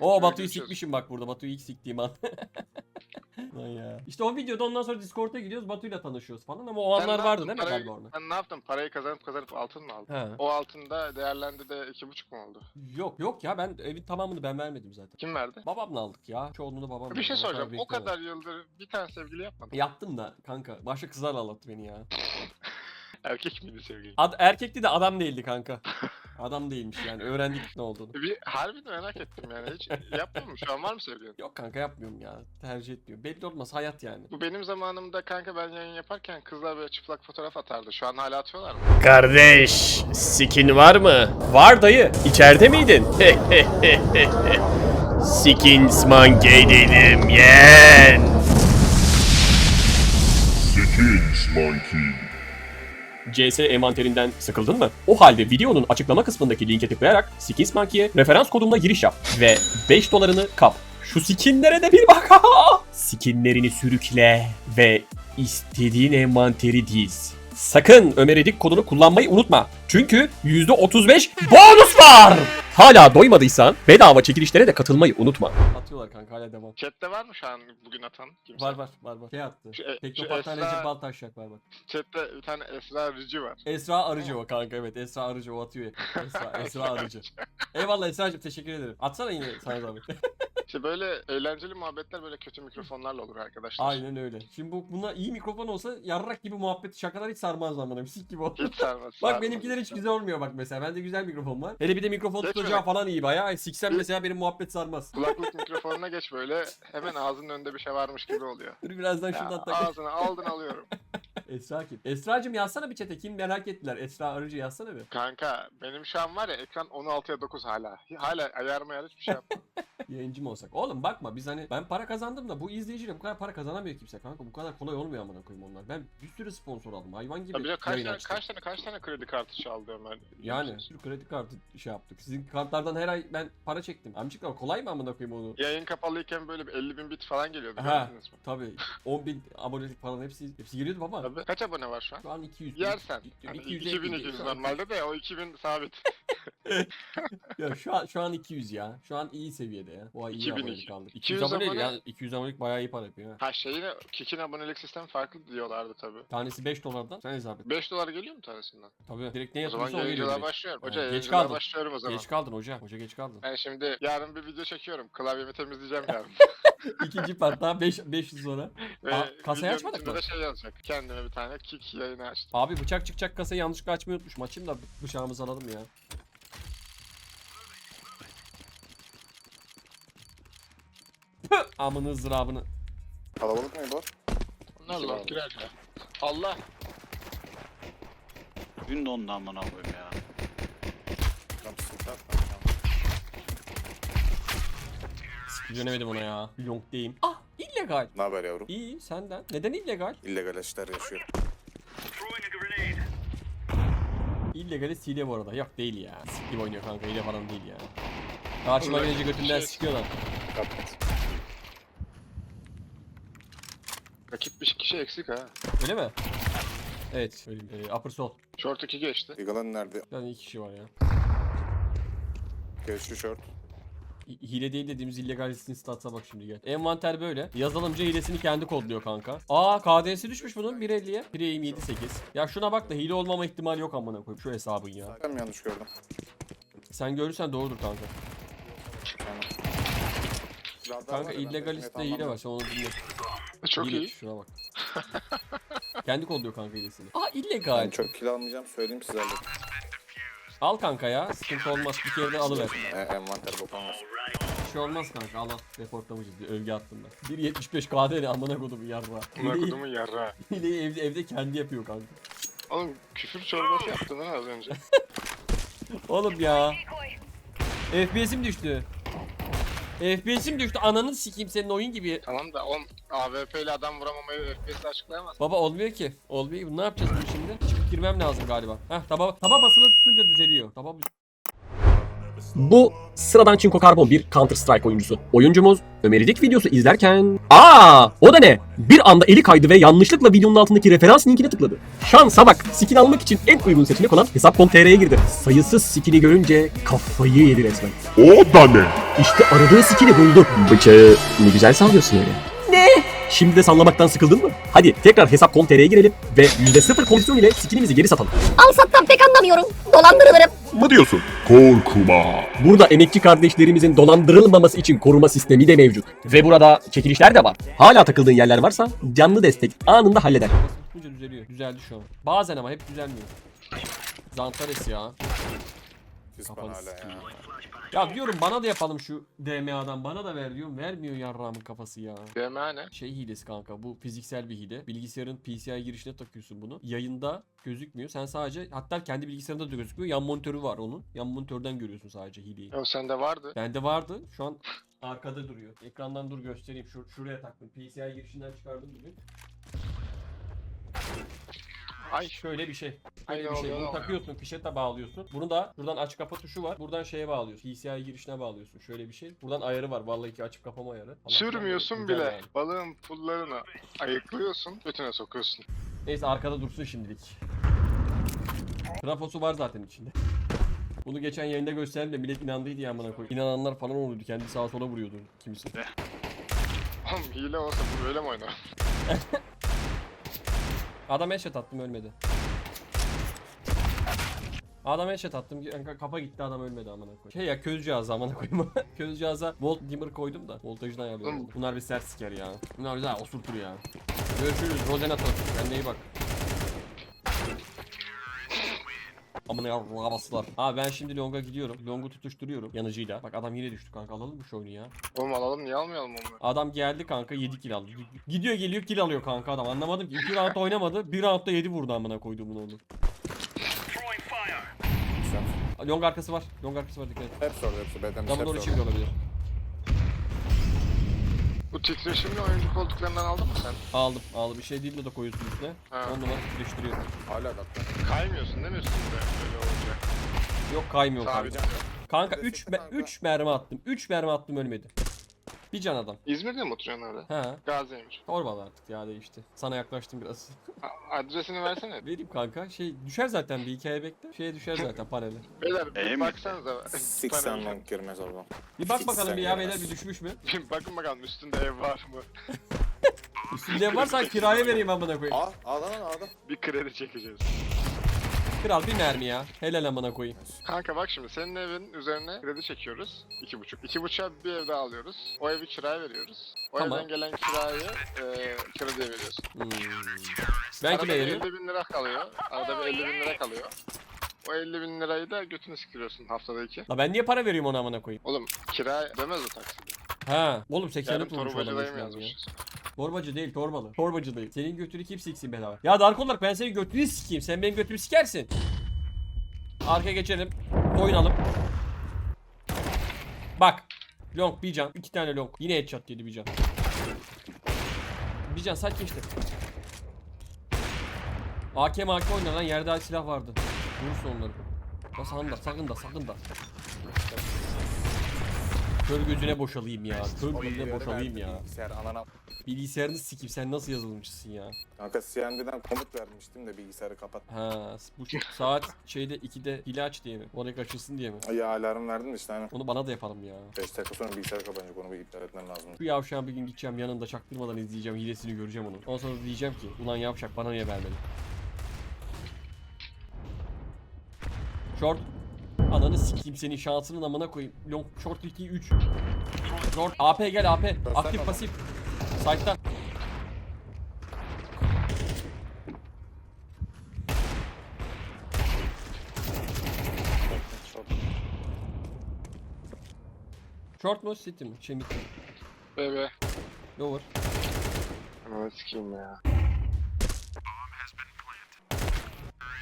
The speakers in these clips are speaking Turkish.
Oo Batu'yu sikmişim bak burada. Batu'yu ilk siktiğim an. Lan ya. İşte o videoda ondan sonra Discord'a gidiyoruz. Batu'yla tanışıyoruz falan ama o anlar ne vardı yaptın? değil mi Parayı- galiba orada? Sen ne yaptın? Parayı kazanıp kazanıp altın mı aldın? He. O altında değerlendi de iki buçuk mu oldu? Yok yok ya ben evin tamamını ben vermedim zaten. Kim verdi? Babamla aldık ya. Çoğunluğunu babam Bir verdi. şey O soracağım. O bekliyorum. kadar yıldır bir tane sevgili yapmadın. Yaptım da kanka. Başka kızlarla anlattı beni ya. Erkek miydi sevgili? Ad erkekti de adam değildi kanka. Adam değilmiş yani. Öğrendik ne olduğunu. Bir harbi de merak ettim yani. Hiç yapmadın mı? Şu an var mı sevgilin? Yok kanka yapmıyorum ya. Tercih etmiyorum. Belli olmaz hayat yani. Bu benim zamanımda kanka ben yayın yaparken kızlar böyle çıplak fotoğraf atardı. Şu an hala atıyorlar mı? Kardeş, skin var mı? Var dayı. İçeride miydin? Skins monkey dedim, yen. Skins Monkey. CS envanterinden sıkıldın mı? O halde videonun açıklama kısmındaki linke tıklayarak Skins Monkey'e referans kodumla giriş yap ve 5 dolarını kap. Şu skinlere de bir bak. Skinlerini sürükle ve istediğin envanteri diz. Sakın Ömer Edik kodunu kullanmayı unutma. Çünkü %35 bonus var. Hala doymadıysan bedava çekilişlere de katılmayı unutma. Atıyorlar kanka hala devam. Chatte var mı şu an bugün atan? Kimse? Var var var var. Şey attı. Şu, e- şu Teknoparttaneci Esra, bal taşacak var bak. chatte bir tane Esra Rıcı var. Esra Arıcı o kanka evet. Esra Arıcı o atıyor. Esra, Esra Arıcı. Eyvallah Esra'cığım teşekkür ederim. Atsana yine sana zahmet. İşte böyle eğlenceli muhabbetler böyle kötü mikrofonlarla olur arkadaşlar. Aynen öyle. Şimdi bu buna iyi mikrofon olsa yarrak gibi muhabbet şakalar hiç sarmaz lan bana. Misik gibi olur. Hiç sarmaz. Bak benimkiler hiç güzel olmuyor bak mesela. Bende güzel mikrofon var. Hele bir de mikrofon Geçme tutacağı falan iyi bayağı. Siksem mesela benim muhabbet sarmaz. Kulaklık mikrofonuna geç böyle hemen ağzının önünde bir şey varmış gibi oluyor. Dur birazdan Ya, şuradan tak. ağzına aldın alıyorum. Esra kim? Esra'cığım yazsana bir çete. Kim merak ettiler. Esra Arıcı yazsana bir. Kanka benim şu an var ya ekran 16'ya 9 hala. Hala ayar mayar hiçbir şey yapmadım. Yayıncı mı olsak? Oğlum bakma biz hani ben para kazandım da bu izleyiciyle bu kadar para kazanamıyor kimse kanka. Bu kadar kolay olmuyor amına koyayım onlar. Ben bir sürü sponsor aldım. Hayvan gibi Ya bir de kaç tane, açtım. kaç tane kaç tane kredi kartı çaldı Ömer? Yani bir kredi kartı şey yaptık. Sizin kartlardan her ay ben para çektim. Amcıklar kolay mı amına koyayım onu? Yayın kapalıyken böyle bir 50 bin bit falan geliyordu Ha. Tabii 10 bin abonelik falan hepsi hepsi geliyordu baba. Tabii. Kaç abone var şu an? Şu an 200. Yersen. İki- Yani 250 2200 şu an- normalde de o 2000 sabit. Ya şu an şu an 200 ya. Şu an iyi seviyede ya. Bu ay iyi 2000 abonelik aldık. 200, 200 abonelik abone- yani 200 abonelik bayağı iyi para yapıyor ha. Ha şeyine Kik'in abonelik sistemi farklı diyorlardı tabii. Tanesi 5 dolardan. Sen hesap et. 5 dolar geliyor mu tanesinden? Tabii direkt ne O zaman yapıyorsa o geliyor yayıncılığa direkt. başlıyorum. Hoca Ha, geç yayıncılığa kaldın. başlıyorum o zaman. Geç kaldın hoca. Hoca geç kaldın. Ben şimdi yarın bir video çekiyorum. Klavyemi temizleyeceğim yarın. İkinci part daha 5 500 sonra. Aa, kasayı videonun açmadık içinde mı? de şey yazacak. Kendime bir tane Kik yayını açtım. Abi bıçak çıkacak kasayı yanlışlıkla açmayı unutmuşum. Açayım da bıçağımızı alalım ya. Püh! Amını zırabını. Kalabalık mı bu? Bunlar lan girer ya. Allah! Gün dondu amına koyayım ya. Tam sıkıntı yok. Dönemedim ona ya. Long'deyim. Ah illegal. Ne haber yavrum? İyi senden. Neden illegal? İllegal işler yaşıyor. İllegali hile bu arada. Yok değil ya. Siklim oynuyor kanka hile falan değil ya. Karşıma gelince götünden şey- sikiyorlar. Kapat. Rakip bir kişi eksik ha. Öyle mi? Evet. Öyle, e, upper sol. Short 2 geçti. Eagle'ın nerede? Yani iki kişi var ya. Geçti short. Hi- Hile değil dediğimiz illegalisinin statsa bak şimdi gel. Envanter böyle. Yazılımcı hilesini kendi kodluyor kanka. Aa KD'si düşmüş bunun 1.50'ye. Preaim 7.8. Ya şuna bak da hile olmama ihtimali yok amına koyayım şu hesabın ya. Ben mi yanlış gördüm? Sen görürsen doğrudur kanka. Radar Kanka var ya, ben illegaliste dedim, hile var sen onu dinle. Çok iyi. Şuna bak. kendi kodluyor kanka hilesini. Aa Ben illegal. çok kill almayacağım söyleyeyim size. Al kanka ya. Sıkıntı olmaz. Bir kere de alıver. E, envanter bokamaz. Bir şey olmaz kanka. Al al. Reportlamışız. Bir övgü attım ben. 1.75 KD ne amına kodum yarra. Hileyi, kodumun yarra. hileyi evde, evde kendi yapıyor kanka. Oğlum küfür çorbası yaptın lan az önce. Oğlum ya. FPS'im düştü. FPS'im düştü. Ananı sikeyim senin oyun gibi. tamam da oğlum AWP ile adam vuramamayı FPS'le açıklayamaz. Baba olmuyor ki. Olmuyor ki. Ne yapacağız şimdi? Çıkıp girmem lazım galiba. Heh taba, taba basılı tutunca düzeliyor. Taba Bu sıradan Çinko Karbon bir Counter Strike oyuncusu. Oyuncumuz Ömeridik videosu izlerken... Aa, o da ne? Bir anda eli kaydı ve yanlışlıkla videonun altındaki referans linkine tıkladı. Şansa bak, skin almak için en uygun seçenek olan Hesap.com.tr'ye girdi. Sayısız skini görünce kafayı yedi resmen. O da ne? İşte aradığı skini buldu. Bıçağı ne güzel sallıyorsun öyle. Şimdi de sallamaktan sıkıldın mı? Hadi tekrar Hesap.com.tr'ye girelim ve %0 komisyon ile skinimizi geri satalım. Al sattan pek anlamıyorum. Dolandırılırım. Mı diyorsun? Korkma. Burada emekçi kardeşlerimizin dolandırılmaması için koruma sistemi de mevcut. Ve burada çekilişler de var. Hala takıldığın yerler varsa canlı destek anında halleder. Düzeliyor. Düzeldi şu an. Bazen ama hep düzelmiyor. Zantares ya. Fispan Kafanı hala ya. Ya diyorum bana da yapalım şu DMA'dan bana da ver diyorum. Vermiyor yarrağımın kafası ya. DMA ne? Şey hilesi kanka bu fiziksel bir hile. Bilgisayarın PCI girişine takıyorsun bunu. Yayında gözükmüyor. Sen sadece hatta kendi bilgisayarında da gözükmüyor. Yan monitörü var onun. Yan monitörden görüyorsun sadece hileyi. O sende vardı. Bende vardı. Şu an arkada duruyor. Ekrandan dur göstereyim. Şur şuraya taktım. PCI girişinden çıkardım bugün. Ay Şöyle bir şey. Ay, Böyle ne bir şey. oluyor Bunu takıyorsun, fişete bağlıyorsun. Bunu da buradan aç kapa tuşu var. Buradan şeye bağlıyorsun. PCI girişine bağlıyorsun. Şöyle bir şey. Buradan ayarı var. Vallahi ki açıp kapama ayarı. Allah sürmüyorsun Allah, bile. yani. Balığın pullarını ayıklıyorsun, götüne sokuyorsun. Neyse arkada dursun şimdilik. Trafosu var zaten içinde. Bunu geçen yayında gösterdim de millet inandıydı ya amına koy. İnananlar falan oluyordu. Kendi sağa sola vuruyordu kimisi. Oğlum hile olsa bu böyle mi oynar? Adam headshot attım ölmedi. Adam headshot attım kafa gitti adam ölmedi amına koy. Şey ya köz cihazı amına koyayım. köz cihaza volt dimmer koydum da voltajını ayarlıyorum. Bunlar bir sert siker ya. Bunlar güzel osurtur ya. Görüşürüz Rozenator. Kendine iyi bak. Amına ya bastılar. Abi ben şimdi longa gidiyorum. Longu tutuşturuyorum yanıcıyla. Bak adam yine düştü kanka alalım mı şu oyunu ya? Oğlum alalım niye almayalım onu? Adam geldi kanka 7 kill aldı. Gidiyor geliyor kill alıyor kanka adam. Anlamadım ki 2 round oynamadı. 1 roundda 7 vurdu amına koyduğumun onu. Long arkası var. Long arkası var dikkat et. Hepsi orada hepsi. Beden door hepsi içi olabilir. Bu titreşimli oyuncu koltuklarından aldın mı sen? Aldım. Aldım. Bir şey değil de de koyuyorsun üstüne. Ha. 10 numara titreştiriyor. Hala adapte. Kaymıyorsun değil mi üstünde böyle olunca? Yok kaymıyor kanka. Kanka Bir 3 sıktı kanka. 3 mermi attım. 3 mermi attım ölmedi. Bir can adam. İzmir'de mi oturuyorsun orada? Ha. Gazi'ymiş. Torbalı artık ya değişti. Sana yaklaştım biraz. A- adresini versene. Vereyim kanka. Şey düşer zaten bir hikaye bekle. Şeye düşer zaten panele. Beyler bir İyi mi? baksanıza. And long girmez oradan. Bir bak bakalım bir ya beyler bir düşmüş mü? Bir bakın bakalım üstünde ev var mı? Üstünde varsa kiraya vereyim amına koyayım. Aa A'dan lan A'dan. Bir kredi çekeceğiz. Kral bir mermi ya. Helal amına koyayım. Kanka bak şimdi senin evin üzerine kredi çekiyoruz. İki buçuk. İki buçuğa bir ev daha alıyoruz. O evi kiraya veriyoruz. O Tamam. evden gelen kirayı e, krediye veriyorsun. Hmm. Ben Arada kime bir veriyorum? 50 bin lira kalıyor. Arada bir 50 bin lira kalıyor. O 50 bin lirayı da götüne sıkıyorsun haftada iki. La ben niye para veriyorum ona amına koyayım? Oğlum kira demez o taksidi. Ha. Oğlum 80'lik Yarın vurmuş torbacı dayım abi ya. yazmış. Torbacı değil torbalı. Torbacı değil. Senin götünü kim siksin bedava? Ya Dark olarak ben senin götünü sikeyim. Sen benim götümü sikersin. Arkaya geçelim. Oynalım. Bak. Long bir can. iki tane long. Yine headshot yedi bir can. Bir can saç geçti. AK AK oynanan yerde silah vardı. Vurursun onları. Ya sakın da sakın da sakın da. Kör gözüne boşalayım ya. Kör gözüne boşalayım ya. Bilgisayar anana. Bilgisayarını sikeyim sen nasıl yazılımcısın ya? Kanka CND'den komut vermiştim de bilgisayarı kapat. Ha bu saat şeyde 2'de hile aç diye mi? Oraya kaçırsın diye mi? Ya alarm verdin de işte hani. Onu bana da yapalım ya. 5 dakika sonra bilgisayar kapanacak onu bir iptal etmen lazım. Şu yavşağın bir gün gideceğim yanında çaktırmadan izleyeceğim hilesini göreceğim onu. Ondan sonra diyeceğim ki ulan yavşak bana niye vermedin? Short. Ananı sikeyim senin şansının amına koyayım. Long short 2 3. Short AP gel AP. Aktif pasif. Side'da. Short mu city mi? Şey mi? Bebe. Lower. Ananı sikeyim ya.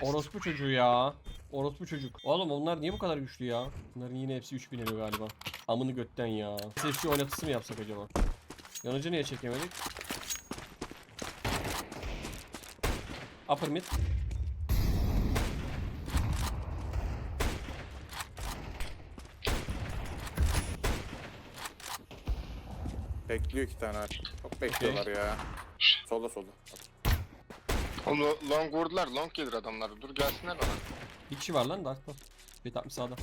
Orospu çocuğu ya. Orospu çocuk. Oğlum onlar niye bu kadar güçlü ya? Bunların yine hepsi 3000 elo galiba. Amını götten ya. Sefçi oynatısı mı yapsak acaba? Yanıcı niye çekemedik? Upper mid. Bekliyor iki tane. Çok bekliyorlar ya. Solda solda. Oğlum long vurdular. Long gelir adamlar. Dur gelsinler bana. Bir kişi var lan Dark'ta. Bir tatmış sağda.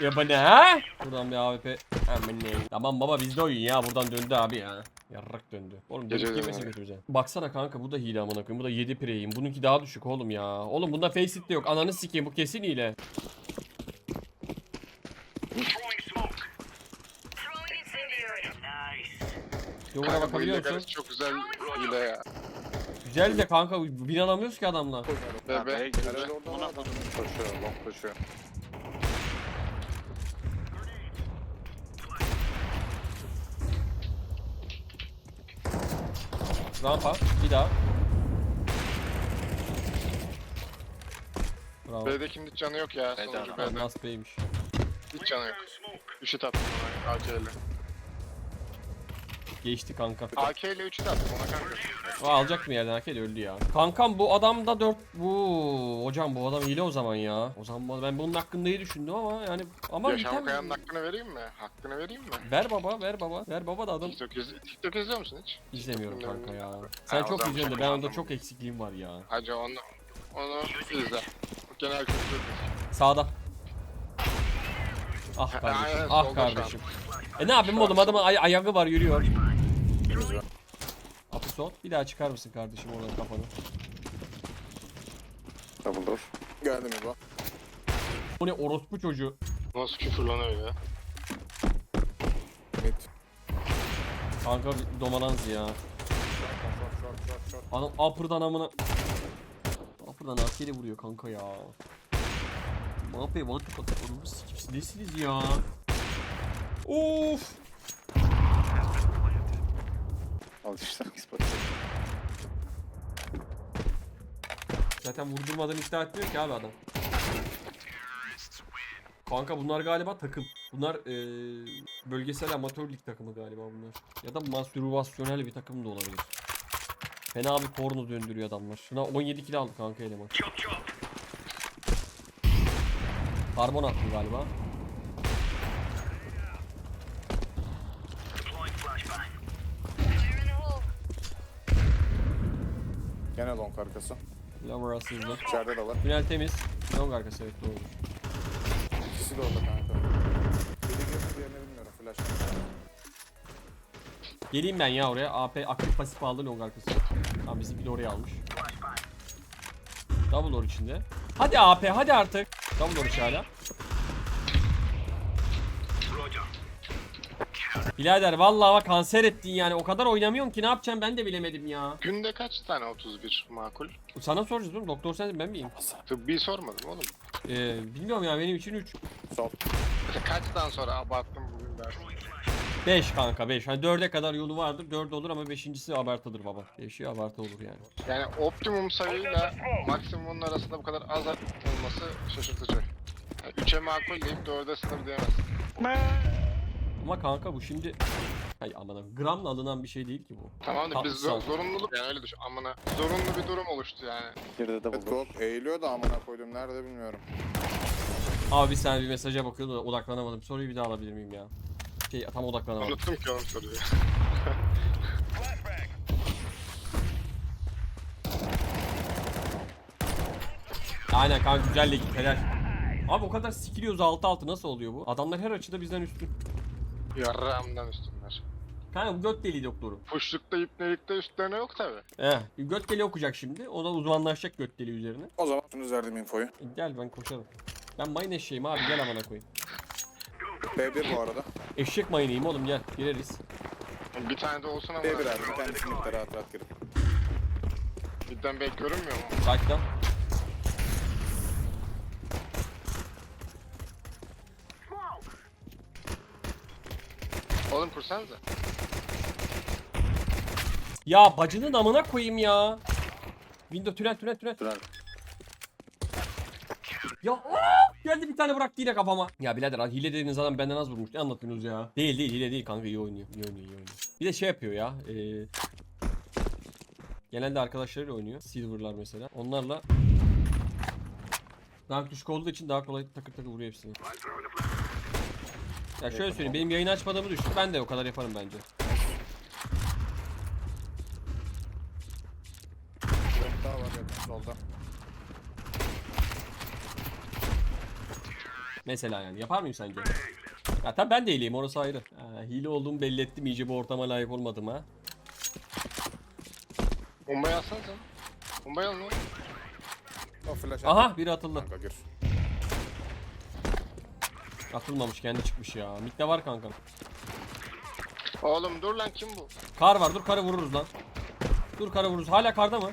Ya bu ne ha? Buradan bir AWP. Aman ne? Tamam baba bizde oyun ya. Buradan döndü abi ya. Yarrak döndü. Oğlum dönüp girmesin götüreceğim. Baksana kanka bu da hile amına koyayım. Bu da 7 preyim. Bununki daha düşük oğlum ya. Oğlum bunda faceit de yok. Ananı sikeyim bu kesin hile. Yoluna bakabiliyor musun? çok güzel hile ya. Güzel de kanka bin alamıyoruz ki adamla. Herhalde orada Ona var. Koşuyor. Long koşuyor. Rampa bir daha. Bravo. B'dekinin hiç canı yok ya. B'de Sonuncu adam. B'de. Nasıl beymiş. Hiç canı yok. Üçü attım ile. Geçti kanka. AK ile üçü de attım ona kanka. Aa, alacak mı yerden Hakel öldü ya. Kankam bu adamda 4 bu hocam bu adam hile o zaman ya. O zaman ben bunun hakkında iyi düşündüm ama yani ama Yaşam Kaya'nın hakkını vereyim mi? Hakkını vereyim mi? Ver baba ver baba ver baba da adam TikTok, iz TikTok izliyor musun hiç? izlemiyorum kanka ya. Sen Ha, o çok zaman izliyorsun da çok ben onda çok eksikliğim var ya. Hacı onu, onu izle. Genel kültür. Sağda. Ah kardeşim aynen, ah solda şu an. kardeşim. E ne yapayım oğlum adamın ay- ayağı var yürüyor. Apı sol. Bir daha çıkar mısın kardeşim oradan kafanı? Double door. Geldi mi bu? Bu ne orospu çocuğu. Nasıl küfür lan öyle? Mid. Kanka bir domananz ya. Adam upper'dan amına. Upper'dan arkeli vuruyor kanka ya. Ne yapıyor? Bana çok atıyor. Oğlum siz nesiniz ya? Of. Al işte. Zaten vurdurmadan iddia etmiyor ki abi adam. Kanka bunlar galiba takım. Bunlar eee, bölgesel amatör lig takımı galiba bunlar. Ya da mastürbasyonel bir takım da olabilir. Fena bir porno döndürüyor adamlar. Şuna 17 kilo aldı kanka eleman. Karbon attı galiba. Gene long arkası. Lover asıldı. İçeride de var. Tünel temiz. Long arkası evet doğru. İkisi de orada kanka. Biri girdi diğerini bilmiyorum. Flash. Geleyim ben ya oraya. AP aktif pasif aldı long arkası. Tamam bizimki de oraya almış. Double door içinde. Hadi AP hadi artık. Double door içi hala. Birader vallahi bak kanser ettin yani. O kadar oynamıyorsun ki ne yapacağım ben de bilemedim ya. Günde kaç tane 31 makul? Sana soracağız oğlum. Doktor sensin ben miyim? Tıbbi sormadım oğlum. Ee, bilmiyorum ya benim için 3. Sol. Mesela kaçtan sonra abarttım bugün dersin. 5 kanka 5. Hani 4'e kadar yolu vardır. 4 olur ama 5.si abartıdır baba. 5'i abartı olur yani. Yani optimum sayıyla maksimumun arasında bu kadar az olması şaşırtıcı. Yani 3'e makul deyip 4'e sınır diyemezsin. Ama kanka bu şimdi... Hay aman gramla alınan bir şey değil ki bu. Tamam da biz zor, zorunluluk yani öyle düşün. Amına zorunlu bir durum oluştu yani. Evet Gold eğiliyor da amına koydum. Nerede bilmiyorum. Abi saniye bir mesaja bakıyordum da odaklanamadım. Soruyu bir daha alabilir miyim ya? Şey tam odaklanamadım. Unuttum ki oğlum soruyu. Aynen kanka güzel lig helal. Abi o kadar sikiliyoruz altı altı nasıl oluyor bu? Adamlar her açıda bizden üstün. Yarrağımdan üstünler. Kanka bu göt deliği doktoru. Puşlukta ipnelikte üstlerine yok tabi. He. Göt deliği okuyacak şimdi. O da uzmanlaşacak göt deliği üzerine. O zaman şunu verdim infoyu. E, Gel ben koşarım. Ben mayın eşeğim abi gel amına koyayım. B1 bu arada. Eşek mayınıyım oğlum gel gireriz. Bir tane de olsun ama. B1 abi. Bir tanesi midde rahat rahat girip. Birden bek görünmüyor mu? Sakin Oğlum kursanıza. Ya bacının amına koyayım ya. Window tünel tünel tünel. Tünel. Ya aa! geldi bir tane bıraktı yine kafama. Ya birader hile dediğiniz adam benden az vurmuş. Ne anlatıyorsunuz ya? Değil değil hile değil kanka iyi oynuyor. İyi oynuyor iyi oynuyor. Bir de şey yapıyor ya. Eee genelde arkadaşlarıyla oynuyor. Silver'lar mesela. Onlarla Rank düşük olduğu için daha kolay takır takır vuruyor hepsini. Ya şöyle söyleyeyim benim yayın açmadığımı düşün. Ben de o kadar yaparım bence. Dört daha var yakın solda. Mesela yani yapar mıyım sence? Ya tabii ben de hileyim orası ayrı. Ha, hile olduğumu belli ettim iyice bu ortama layık olmadım ha. Bombayı alsana sen. Bombayı al lan. O flash Aha biri atıldı. Kanka gir. Atılmamış kendi çıkmış ya. Midde var kankam. Oğlum dur lan kim bu? Kar var dur karı vururuz lan. Dur karı vururuz. Hala karda mı?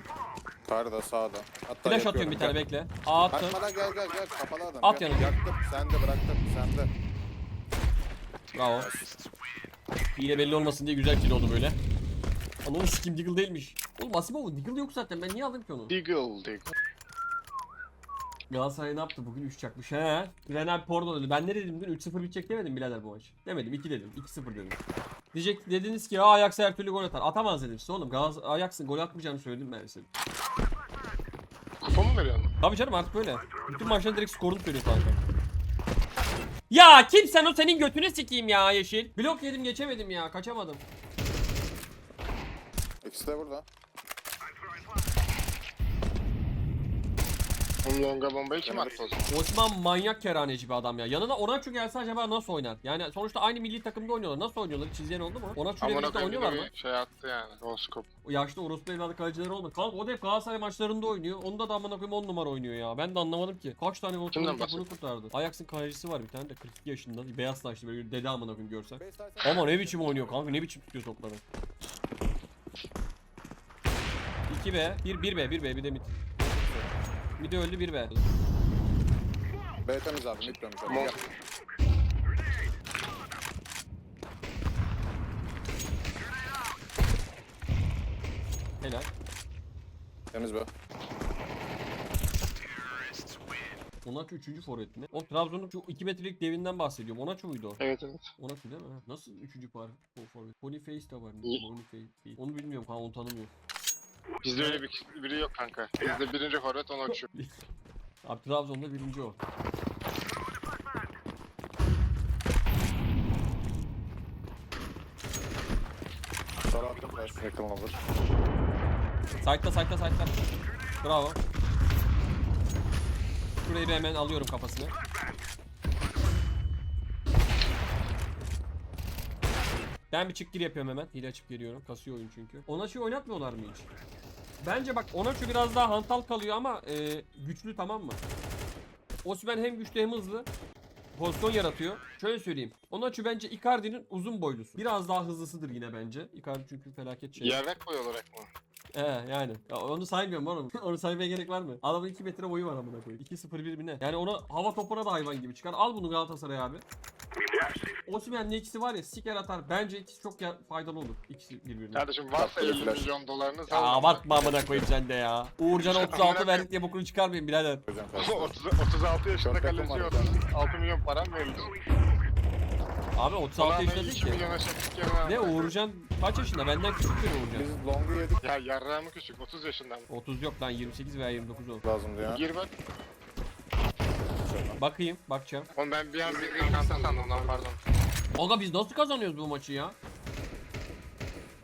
Karda sağda. Hatta Flash atıyorum bir tane gel. bekle. Aa attım. Kaçmadan gel gel gel kapalı adam. At gel. yanına. Yaktım sen de bıraktım sen de. Bravo. Hile belli olmasın diye güzel kill oldu böyle. Ananı sikim Deagle değilmiş. Oğlum Asimov'un Deagle yok zaten ben niye aldım ki onu? Deagle Deagle. Galatasaray ne yaptı bugün 3 çakmış he. Renan Porno dedi. Ben ne dedim dün 3-0 bitecek demedim birader bu maç. Demedim 2 dedim 2-0 dedim. Diyecek dediniz ki Ajax her türlü gol atar. Atamaz dedim size oğlum. Galatasaray Ajax'ın gol atmayacağını söyledim ben size. Kupa mı veriyorsun? Tabii canım artık öyle. Bütün maçların direkt skorunu söylüyor kanka. Ya kimsen o senin götünü sikeyim ya Yeşil. Blok yedim geçemedim ya kaçamadım. İkisi de burada. Longa bombayı kim attı o zaman? Osman manyak kerhaneci bir adam ya. Yanına Onaçu gelse acaba nasıl oynar? Yani sonuçta aynı milli takımda oynuyorlar. Nasıl oynuyorlar? Hiç izleyen oldu mu? Onaçu ile Amına birlikte koyayım bir de oynuyorlar mı? bir şey attı yani. No scope. O yaşlı orospu evladı kalecileri olmadı. Kanka o da hep Galatasaray maçlarında oynuyor. Onda da amına koyayım 10 numara oynuyor ya. Ben de anlamadım ki. Kaç tane gol Kimden kurtardı bunu kurtardı. Ajax'ın kalecisi var bir tane de 42 yaşında. Beyaz saçlı böyle dede amına koyayım görsen. Ama ne biçim oynuyor kanka ne biçim tutuyor topları. 2 B, 1 1 B, 1 B bir de mid. Mid öldü 1 B. B temiz abi mid dönmüş abi. Gel. Helal. Temiz be. Onaçu 3. forvet mi? O Trabzon'un şu 2 metrelik devinden bahsediyorum. Onaçu muydu o? Evet evet. Onaçu değil mi? Ha, Nasıl 3. par o forvet? Boniface de var. Boniface değil. Onu bilmiyorum kanka onu tanımıyorum. Bizde öyle bir biri yok kanka. Bizde birinci forvet onu uçuyor. Abi Trabzon'da birinci o. Attım flash. Yakın. Side'da side'da side'da. Bravo. Şurayı bir hemen alıyorum kafasını. Ben bir çık gir yapıyorum hemen. Hile açıp geliyorum. Kasıyor oyun çünkü. Onaçu'yu oynatmıyorlar mı hiç? Bence bak Onaçu biraz daha hantal kalıyor ama e, güçlü tamam mı? Osimhen hem güçlü hem hızlı. Pozisyon yaratıyor. Şöyle söyleyeyim. Onaçu bence Icardi'nin uzun boylusu. Biraz daha hızlısıdır yine bence. Icardi çünkü felaket şey. Yarrak boy olarak mı? He yani. Ya onu saymıyorum oğlum. onu saymaya gerek var mı? Adamın 2 metre boyu var amına koyayım. 2-0-1 mi ne? Yani ona hava topuna da hayvan gibi çıkar. Al bunu Galatasaray abi. Osimhen'le ikisi var ya siker atar. Bence ikisi çok ya- faydalı olur. İkisi birbirine. Kardeşim varsa Tatlı 50 flash. milyon dolarınız Ya abartma amına koyayım sen de ya. Uğurcan'a 36 verdik diye bokunu çıkarmayın birader. Hocam karşı. 30, 36 yaşında Dört takım kaleci var yok. bir 6 milyon param verilir. Abi 36 Sonra yaşında 2 değil ki. milyona çektik yerine. Ne Uğurcan kaç yaşında? Benden küçüktür Uğurcan. Biz longu yedik Ya yarrağımı küçük 30 yaşından. 30 yok lan 28 veya 29 o. lazımdı ya. Gir bak. Bakayım, bakacağım. Oğlum ben bir an bir kanta sandım lan pardon. Aga biz nasıl kazanıyoruz bu maçı ya?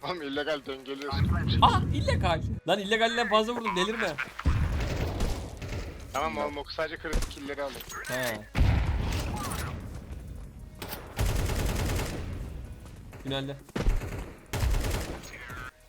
Oğlum illegal dengeliyorsun. Ah illegal. Lan illegalden fazla vurdum delirme. Tamam oğlum o sadece kritik killleri alır. He. Finalde.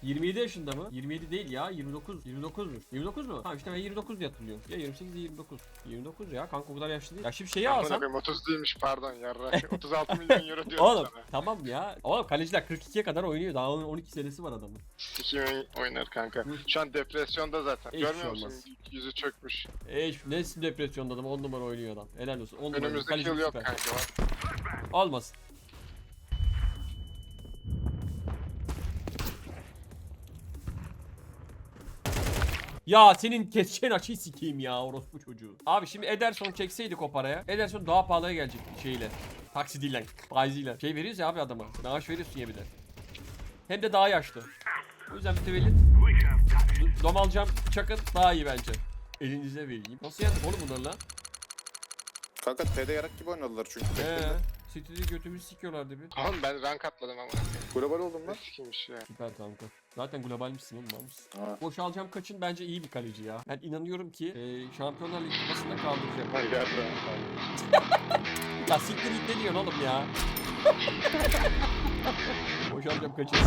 27 yaşında mı? 27 değil ya 29 29 mu? 29 mu? Ha işte ben 29 diye hatırlıyorum. Ya 28 ya 29. 29 ya kanka o kadar yaşlı değil. Ya şimdi şeyi Amına alsam koyayım 30 değilmiş pardon yarrak. 36 milyon euro diyorum Oğlum sana. tamam ya. Oğlum kaleciler 42'ye kadar oynuyor. Daha onun 12 senesi var adamın. Siki oyn- oynar kanka. Şu an depresyonda zaten. Hiç Görmüyor şey musun? olmaz. Yüzü çökmüş. E ne depresyonda adam 10 numara oynuyor adam. Helal olsun. 10 numara. Önümüzdeki Kaleci yıl yok süper. kanka. Olmasın. Ya senin keseceğin açıyı sikeyim ya orospu çocuğu. Abi şimdi Ederson çekseydik o paraya. Ederson daha pahalıya gelecek şeyle. Taksidiyle, faiziyle. Şey veriyoruz ya abi adama. Maaş veriyorsun ya bir de. Hem de daha yaşlı. O yüzden mütevellit. Dom alacağım çakın daha iyi bence. Elinize vereyim. Nasıl yani oğlum bunlar lan? Kanka TD yarak gibi oynadılar çünkü. Ee. City'de götümüzü sikiyorlardı bir. Oğlum ben rank atladım ama. Global oldum lan. Eskiymiş ya. Süper kanka. Zaten globalmişsin oğlum malmışsın. Ha. Boşalacağım kaçın bence iyi bir kaleci ya. Ben inanıyorum ki e, Şampiyonlar Ligi kupasında kaldıracak. Hayır ya. Ya siktir git ne diyorsun oğlum ya? Boşalacağım kaçın.